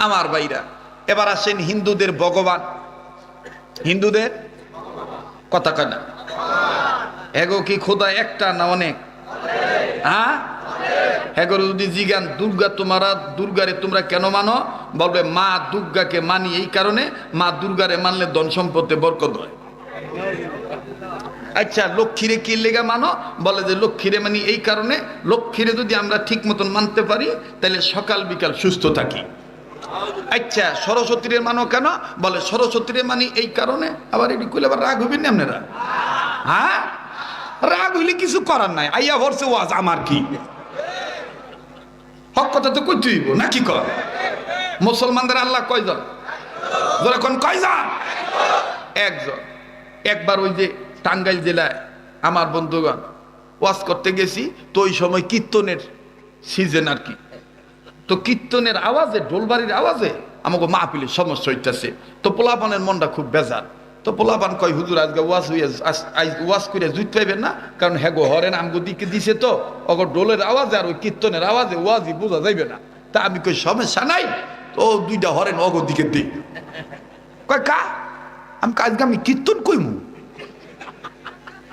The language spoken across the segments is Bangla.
আমার ভাইরা। এবার আসেন হিন্দুদের ভগবান। হিন্দুদের কথা কয় না এগো কি খোদা একটা না অনেক? হ্যাঁ? এগোর যদি জিগান, দুর্গা তোমারা, দুর্গারে তোমরা কেন মানো? বলবে, মা দুর্গাকে মানি এই কারণে, মা দুর্গারে মানলে ধন সম্পদে বরকত হয়। আচ্ছা লক্ষ্মীরে কি লেগা মানো? বলে যে লক্ষ্মীরে মানি এই কারণে, লক্ষ্মীরে যদি আমরা ঠিক মতন মানতে পারি, তাহলে সকাল বিকাল সুস্থ থাকি। আচ্ছা সরস্বতীরে মানো কেন? বলে সরস্বতীর মানি এই কারণে? আবার এটি কইলে আবার রাগ হইবেন না আপনারা? হ্যাঁ? রাগ হইলে কিছু করার নাই। আইয়া ভরছে ওয়াজ, আমার কি? হক কথা তো কইতে হইব নাকি কর? মুসলমানদের আল্লাহ কয়জন? যখন কয়জন? একজন। একবার ওই যে টাঙ্গাইল জেলায় আমার বন্ধুগণ ওয়াজ করতে গেছি, তো ওই সময় কীর্তনের সিজন আর কি। তো কীর্তনের আওয়াজে ডোলবাড়ির আওয়াজে আমাকে মা মাহফিলের সমস্যা হইতেছে। তো পোলাপানের মনটা খুব বেজার। তো পোলাপান কয়, হুজুর, আজকে ওয়াজ হইয়া ওয়াজ করে জুত পাইবেন না? কারণ হেগো হরেন আমগো দিকে দিছে তো। অগর ডোলের আওয়াজে আর ওই কীর্তনের আওয়াজে ওয়াজই বোঝা যাইবে না। তা আমি কই, সমস্যা নাই? তো দুইটা হরেন অগর দিকে দিই কয়, কা? আমি আজকে আমি কীর্তন কইমু?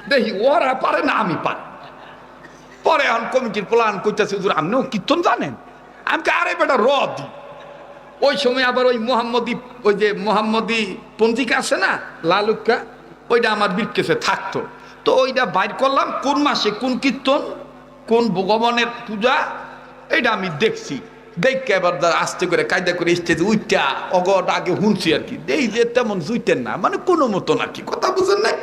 দেখি, ওরা পারে না, আমি পারি। পরে এখন কমিটির প্লান করতেছে হুজুর, আপনিও কীর্তন জানেন? আমি কে আরে বেটা র দি ওই সময় আবার ওই মোহাম্মদী, ওই যে মোহাম্মদী পঞ্জিকা আছে না, লালুক্কা, ওইটা আমার বিটকেসে থাকতো। তো ওইটা বাইর করলাম, কোন মাসে কোন কীর্তন, কোন ভগবানের পূজা, এইটা আমি দেখছি। দেখকে এবার আস্তে করে কায়দা করে স্টেজে উইটা অগট আগে শুনছি আর কি। এই যে তেমন জুইতেন না মানে কোনো মতন আর কি, কথা বুঝেন নাই?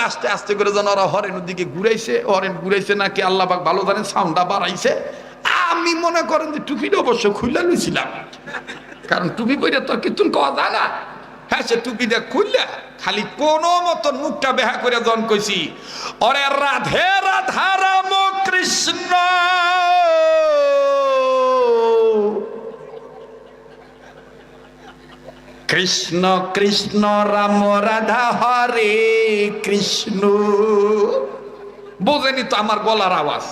লাস্টে আস্তে করে যেন ওরা হরেনের দিকে ঘুরাইছে, হরেন ঘুরাইছে নাকি আল্লাহ পাক ভালো জানেন সাউন্ডটা বাড়াইছে। আমি মনে করেন যে টুপিটা অবশ্য খুললে লইছিলাম। কারণ টুপি পরে তো আর কীর্তন কওয়া যায় না। হ্যাঁ সে টুপিটা খুললে খালি কোনো মতন মুখটা বেহা করে জন কইছি। অরে রাধে রাধা রাম কৃষ্ণ। কৃষ্ণ কৃষ্ণ, রাম রাধা, হরে কৃষ্ণ। বোঝেনি তো আমার গলার আওয়াজ?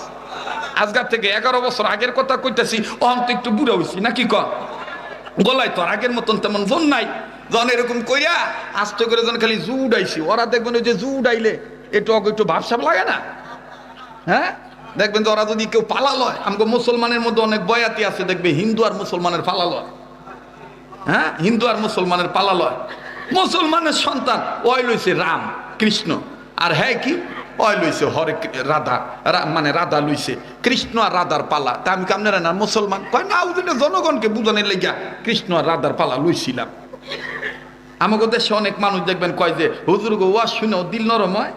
আজকাল থেকে এগারো বছর আগের কথা কইতেছি, অহন তো একটু বুড়া হইছি, নাকি ক? গলায় তো আগের মতন তেমন জোন নাই। জন এরকম কইয়া আস্তে করে জন খালি জু উড়াইছি। ওরা দেখবেন ওই যে জু উড়াইলে একটু একটু ভাবসাব লাগে না? হ্যাঁ? দেখবেন যে ওরা যদি কেউ পালা লয় আমাকে মুসলমানের মধ্যে অনেক বয়াতি আছে, দেখবে হিন্দু আর মুসলমানের পালা লয় হ্যাঁ? হিন্দু আর মুসলমানের পালা লয় মুসলমানের সন্তান, ওই লইছে রাম, কৃষ্ণ। আর হ্যাঁ কি? ওই লইছে, হরে রাধা মানে রাধা লইছে, কৃষ্ণ আর রাধার পালা। তা আমি কামনে না, মুসলমান? কয়, না ওদের জনগণকে বুঝানোর লেগা কৃষ্ণ আর রাধার পালা লইছিলাম। আমাকে দেশে অনেক মানুষ দেখবেন কয় যে, হুজুর গো, ওয়াজ শুনেও দিল নরম হয়,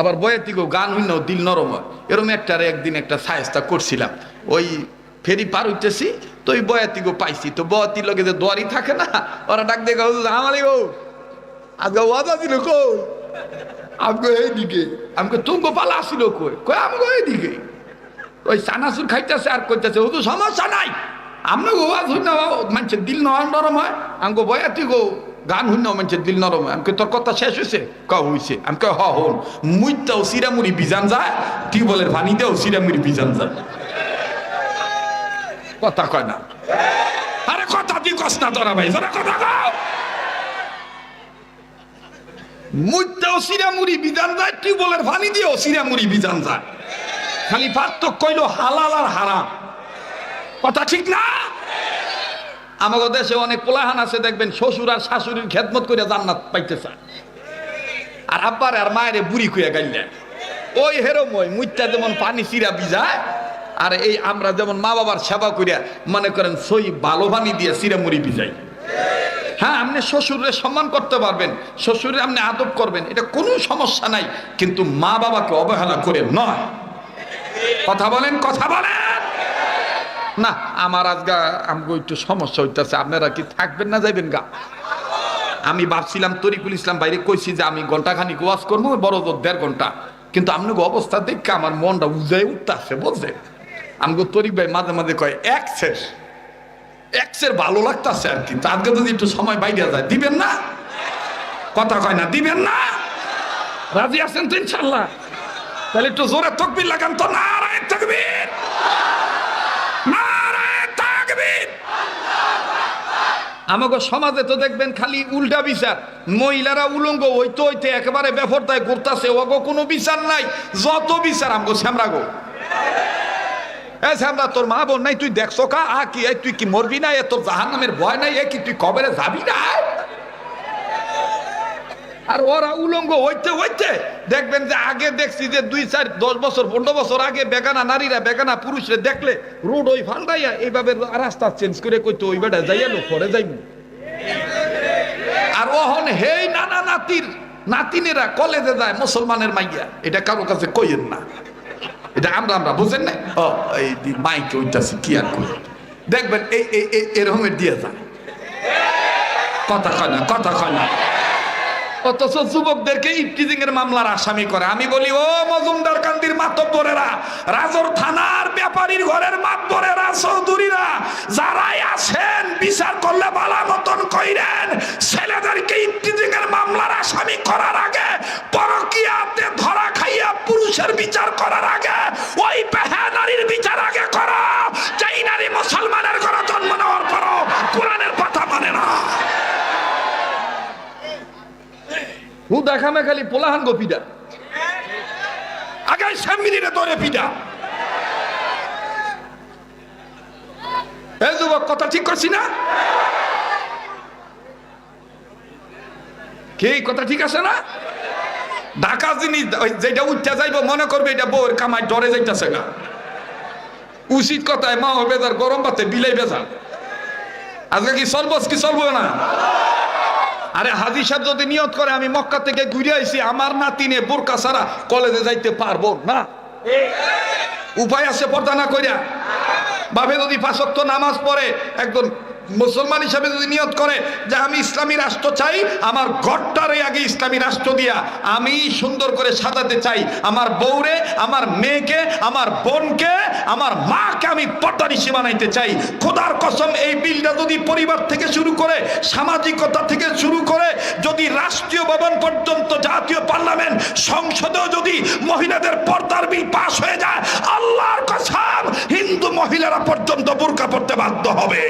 আবার বয়াতি গো, গান শুনেও দিল নরম হয়। এরম একটা একদিন একটা সায়স্তা করছিলাম। ওই ফেরি পার হইতেছি, তো ওই বয়াতি গো পাইছি। তো বয়াতি লগে যে দোয়ারি থাকে না, ওরা ডাক দেখে হুজুর আমালি গো আজকে ওয়াদা দিল কই? আমাকে এইদিকে আমাকে তুঙ্গ পালা আসিল কই? কই আমাকে এইদিকে? ওই চানাচুর খাইতেছে আর কইতেছে, হুজুর, সমস্যা নাই। আমরা গো আজ হইন মানুষের দিল নরম হয় আমাকে বয়াতি গো গান হইন মানুষের দিল নরম হয়। আমাকে তোর কথা শেষ হয়েছে ক হইছে? আমাকে হ হন। মুইটাও সিরামুড়ি বিজান যায়, টিউবওয়েলের পানি দেও সিরামুড়ি বিজান যায়। কথা কয় না। আরে কথা দি কস না তোরা ভাই তোরা কথা কও। মুইটাও সিরামুড়ি বিজান যায়, টিউবওয়েলের পানি দিও সিরামুড়ি বিজান যায়। খালি পার্থক্য কইল হালাল আর হারাম। কথা ঠিক না? আমাদের দেশে অনেক পোলাহান আছে, দেখবেন শ্বশুর আর শাশুড়ির খেদমত করে জান্নাত পাইতে চায় আর আব্বার আর মায়ের বুড়ি খুঁয়ে গাইলেন। ওই হেরময় মুইটা যেমন পানি চিরা বিজায়, আর এই আমরা যেমন মা বাবার সেবা করিয়া মনে করেন সই ভালো পানি দিয়ে চিরা মুড়ি বিজাই। হ্যাঁ আপনি শ্বশুরের সম্মান করতে পারবেন, শ্বশুরে আপনি আদব করবেন, এটা কোনো সমস্যা নাই, কিন্তু মা বাবাকে অবহেলা করে নয়। কথা বলেন কথা বলেন। না, আমার আজগা আমগো একটু সমস্যা হইতেছে, আপনারা কি থাকবেন না যাইবেন গা? আমি ভাবছিলাম তরিকুল ইসলাম বাইরে কইছি যে আমি ঘন্টাখানি ওয়াজ করব বড় জোর দেড় ঘণ্টা কিন্তু আপনাকে অবস্থা দেখে আমার মনটা উজায় উঠতেছে, বুঝছেন? আমগো তরিক ভাই মাঝে মাঝে কয়, এক শেষ। এক্সের ভালো লাগতাছে আর কি। তারকে যদি একটু সময় বাইরে যায়, দিবেন না? কথা কয় না, দিবেন না? রাজি আছেন তো ইনশাল্লাহ? তাহলে একটু জোরে তকবির লাগান তো। নারায় তকবির! আমাকে সমাজে তো দেখবেন খালি উল্টা বিচার। মহিলারা উলঙ্গ হইতে হইতে একেবারে বেফরতায় করতেছে ওগো কোনো বিচার নাই। যত বিচার আমগো শ্যামরা গো এ শ্যামরা তোর মা বোন নাই, তুই দেখছ কা? আ কি তুই কি মরবি না? এ তোর জাহান নামের ভয় নাই, এ কি তুই কবরে যাবি না? আর ওরা উলঙ্গ হইতে হইতে দেখবেন যে আগে দেখছি যে দুই চার, দশ বছর, পনেরো বছর আগে বেগানা নারীরা, বেগানা পুরুষরা দেখলে রোড ওই ফালদাইয়া এইভাবে রাস্তা চেঞ্জ করে কইতো, ওই বেটা যাইয়া লো, পরে যাইব আর ওহন হেই নানা নাতির, নাতিনেরা কলেজে যায় মুসলমানের মাইয়া, এটা কারও কাছে কইেন না। এটা আমরা আমরা বুঝেন না ও, এই মাইকে ওইটাছে কি আর কই দেখবেন, এই এই এরকমের দিয়ে যায়। কথা কয় না, কথা কয় না। অথচ যুবকদেরকে ইফটিজিং এর মামলার আসামি করে। আমি বলি, ও মজুমদার কান্দির মাতব্বরেরা, রাজর থানার ব্যাপারীর ঘরের মাতব্বরেরা, চৌধুরীরা, যারাই আছেন, বিচার করলে বালা মতন কইরেন, ছেলেদেরকে ইফটিজিং এর মামলার আসামি করার আগে পরকিয়াতে ধরা খাইয়া পুরুষের বিচার করার হু দেখামে খালি পোলাহান গো পিডা। আগে সামিনিরে তোরে পিডা। এই যুবক, কথা ঠিক করছি না? কি, কথা ঠিক আছে না? ঢাকা জিনিস যেটা উঠতে যাইব, মনে করবে এটা বউর কামাই, ডরে যাইতেছে না উচিত কথায় মা হবে তার গরম পাতে বিলাই বেজাল আজকে কি চলবস কি চলবো না? আরে হাজি সাহেব যদি নিয়ত করে, আমি মক্কা থেকে ঘুরে আইছি, আমার নাতিনে বোরকা ছাড়া কলেজে যাইতে পারব না। উপায় আছে পর্দা না কইরা। বাবে যদি পাঁচক্ত নামাজ পড়ে, একজন মুসলমান হিসাবে যদি নিয়ত করে যে আমি ইসলামী রাষ্ট্র চাই, আমার ঘরটারে আগে ইসলামী রাষ্ট্র দিয়া আমি সুন্দর করে সাজাতে চাই। আমার বউরে, আমার মেয়েকে, আমার বোনকে, আমার মাকে আমি পর্দারি সীমানাইতে চাই। খোদার কসম, এই বিলটা যদি পরিবার থেকে শুরু করে, সামাজিকতা থেকে শুরু করে, যদি রাষ্ট্রীয় ভবন পর্যন্ত, জাতীয় পার্লামেন্ট সংসদেও যদি মহিলাদের পর্দার বিল পাশ হয়ে যায়, আল্লাহর হিন্দু মহিলারা পর্যন্ত বোরকা পড়তে বাধ্য হবে।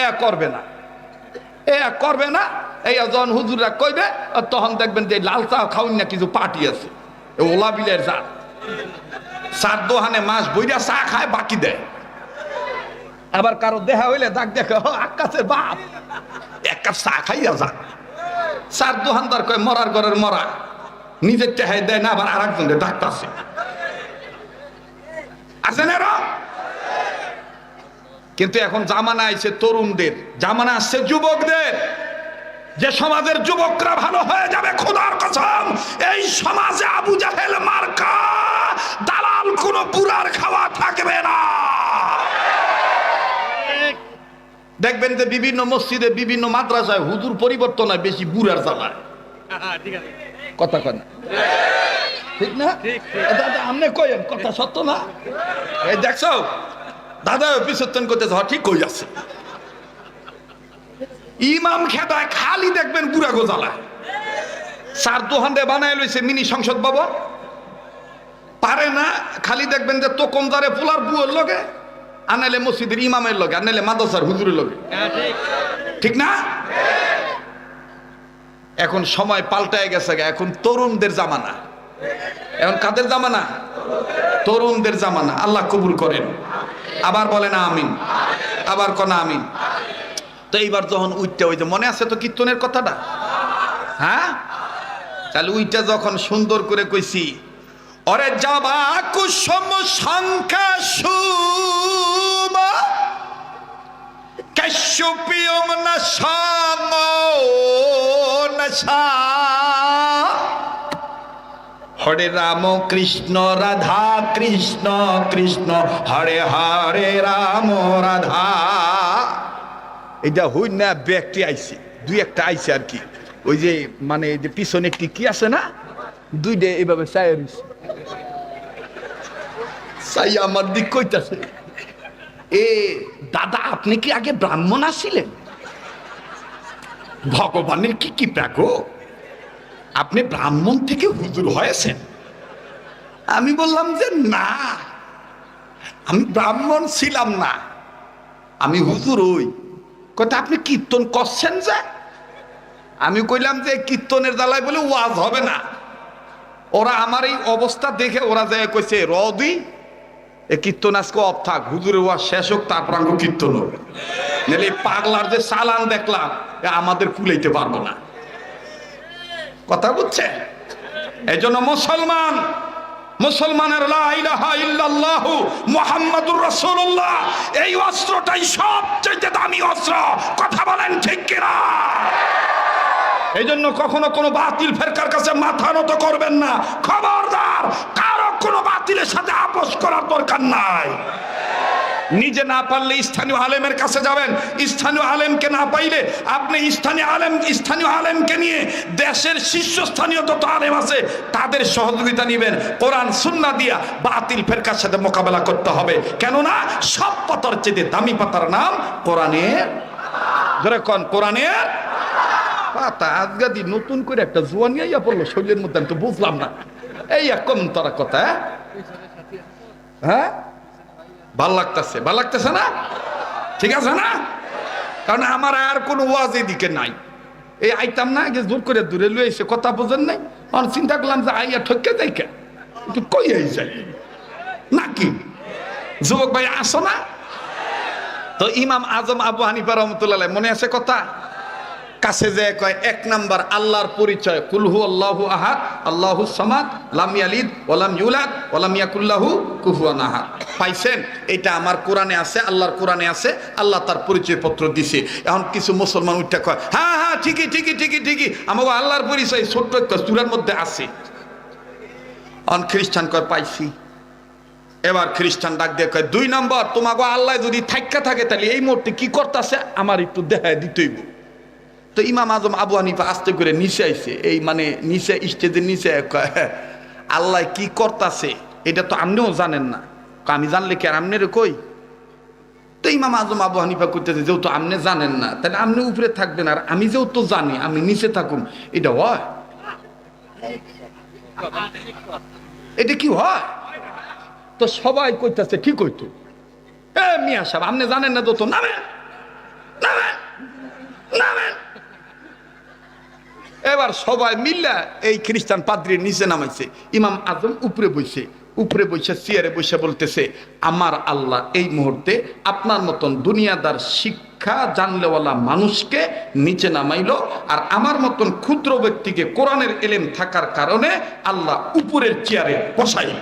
এ করবে না। এ করবে না। এই যখন হুজুররা কইবে তখন দেখবেন যে লাল চা খাউন না কিছু পার্টি আছে। ওলা বিলের চা। চার দোহানে মাছ বইরা চা খায়, বাকি দেয়। আবার কারও দেহা হইলে দাগ দেখে আকাশের বাপ। এক কাপ চা খাইয়া যা চার দোহানদার কয়, মরার ঘরের মরা। নিজের চেহাই দেয় না, আবার আর একজনের ডাক্তারছে আছে না এরা? কিন্তু এখন জামানা আইছে তরুণদের। জামানা আসছে যুবকদের। যে সমাজের যুবকরা ভালো হয়ে যাবে খোদার কসম এই সমাজে আবু জাহেল মার্কা দালাল কোন পুরার খাওয়া থাকবে না। দেখবেন যে বিভিন্ন মসজিদে বিভিন্ন মাদ্রাসায় হুজুর পরিবর্তন হয় বেশি বুড়ার জ্বালায়। কথা কয় না ঠিক না? দাদা আপনি কয়েন কথা সত্য না? এই দেখছ? দাদা পিছন করতে হ্যাঁ ঠিক কই আছে। ইমাম খেদায় খালি দেখবেন বুড়া গোজালায়। চার দোহান বানায় লইছে মিনি সংসদ ভবন। পারে না খালি দেখবেন যে তোকম দারে পোলার বুয়ের লগে আনাইলে মসজিদের ইমামের লগে আনাইলে মাদ্রাসার হুজুরের লগে। ঠিক না? এখন সময় পাল্টায় গেছে গে, এখন তরুণদের জামানা। এখন কাদের জামানা? তরুণদের জামানা। আল্লাহ কবুল করেন। আবার বলেন আমিন। আবার কনা আমিন। তো এইবার যখন উইটটা ওই যে মনে আছে তো কীর্তনের কথাটা? হ্যাঁ? তাহলে উইটা যখন সুন্দর করে কইছি, অরে যাবা কুসুম সংখ্যা সুমা কাশ্যপিয়ম না সাম হরে রাম কৃষ্ণ, রাধা কৃষ্ণ কৃষ্ণ, হরে হরে রাম, রাধা। এটা হই না ব্যক্তি আইছে। দুই একটা আইছে আর কি। ওই যে মানে যে পিছনে একটি কি আছে না? দুইটা এইভাবে চাই চাই আমার দিক কইতাছে। এ, দাদা, আপনি কি আগে ব্রাহ্মণ আসছিলেন ভগবানের কি কি প্যাকো আপনি ব্রাহ্মণ থেকে হুজুর হয়েছেন। আমি বললাম যে না, আমি ব্রাহ্মণ ছিলাম না, আমি হুজুর ওই কথা আপনি কীর্তন করছেন যে? আমি কইলাম যে, কীর্তনের দালায় বলে ওয়াজ হবে না। ওরা আমার এই অবস্থা দেখে ওরা যায় কইছে, রদি, এ কীর্তন আজকে অফ থাক, হুজুরের ওয়াজ শেষ হোক, তারপর আমি কীর্তন হবে। নাহলে পাগলার যে সালান দেখলাম আমাদের কুলাইতে পারব না। কথা বুঝছে? এই জন্য মুসলমান, মুসলমানের মুহাম্মাদুর রাসূলুল্লাহ, এই অস্ত্রটাই সবচেয়ে দামি অস্ত্র। কথা বলেন ঠিক কিনা? এই জন্য কখনো কোনো বাতিল ফেরকার কাছে মাথা নত করবেন না। খবরদার, কারও কোনো বাতিলের সাথে আপোষ করার দরকার নাই। নিজে না পারলে স্থানীয় আলেমের কাছে যাবেন। স্থানীয় আলেমকে না পাইলে আপনি স্থানীয় আলেম, স্থানীয় আলেমকে নিয়ে দেশের শীর্ষস্থানীয় যত আলেম আছে, তাদের সহযোগিতা নেবেন। কোরআন সুন্না দিয়া বাতিল ফেরকার সাথে মোকাবেলা করতে হবে। কেননা সব পাতার চেয়ে দামি পাতার নাম কোরআনের। ধরে কন, কোরআনের? পাতা, আজগাদি, নতুন করে একটা জোয়ানি আইয়া পড়ল শরীরের মধ্যে, আমি তো বুঝলাম না। এই এক কম তারা কথা হ্যাঁ? হ্যাঁ ভালো লাগতেছে ভালো লাগতেছে না? ঠিক আছে না? কারণ আমার আর কোনো ওয়াজ এদিকে নাই। এই আইতাম না আগে জোর করে দূরে লুয়ে এসে কথা বোঝেন নাই আমি চিন্তা করলাম যে আইয়া ঠকে যাই কে? একটু কই আই যাই? নাকি? যুবক ভাই, আসো না? তো ইমাম আজম আবু হানিফা রহমতুল্লাহ মনে আছে কথা? কাছে যে কয়, এক নাম্বার আল্লাহর পরিচয়। কুলহু আল্লাহু আহাদ, আল্লাহু সামাদ, লাম ইয়ালিদ ওয়ালাম ইউলাদ ওয়ালাম ইয়াকুল্লাহু কুফুয়ান আহাদ। পাইছেন? এটা আমার কোরআনে আছে, আল্লাহর কোরআনে আছে, আল্লাহ তার পরিচয় পত্র দিছে। এখন কিছু মুসলমান উঠটা কয় হ্যাঁ হ্যাঁ ঠিকই ঠিকই ঠিকই ঠিকই আমাকে আল্লাহর পরিচয় ছোট্ট একটা চূড়ার মধ্যে আছে। অন খ্রিস্টান কয়, পাইছি। এবার খ্রিস্টান ডাক দিয়ে কয়, দুই নম্বর তোমাকে আল্লাহ যদি থাইকা থাকে, তাহলে এই মুহূর্তে কি করতেছে? আমার একটু দেখায় দিতেইব। তো ইমাম আজম আবু হানিফা আস্তে করে নিচে এই মানে নিচে, স্টেজের নিচে আল্লাহ কি করতাছে, এটা তো আপনিও জানেন না। আমি জানলে কি আর আমনের কই? তো ইমাম আজম আবু হানিফা করতেছে যেহেতু আপনি জানেন না, তাহলে আপনি উপরে থাকবেন আর আমি যেহেতু জানি, আমি নিচে থাকুন, এটা হয়? এটা কি হয়? তো সবাই কইতাছে ঠিক হইতো এ মিয়া সাহেব, আপনি জানেন না তো নামেন নামেন নামেন। এবার সবাই মিল্লা এই খ্রিস্টান পাদ্রির নিচে নামাইছে। ইমাম আজম উপরে বইছে। উপরে বসে চেয়ারে বসে বলতেছে, আমার আল্লাহ এই মুহূর্তে আপনার মতন দুনিয়াদার শিক্ষা জানলেওয়ালা মানুষকে নিচে নামাইলো আর আমার মতন ক্ষুদ্র ব্যক্তিকে কোরআনের এলেম থাকার কারণে আল্লাহ উপরের চেয়ারে বসাইল।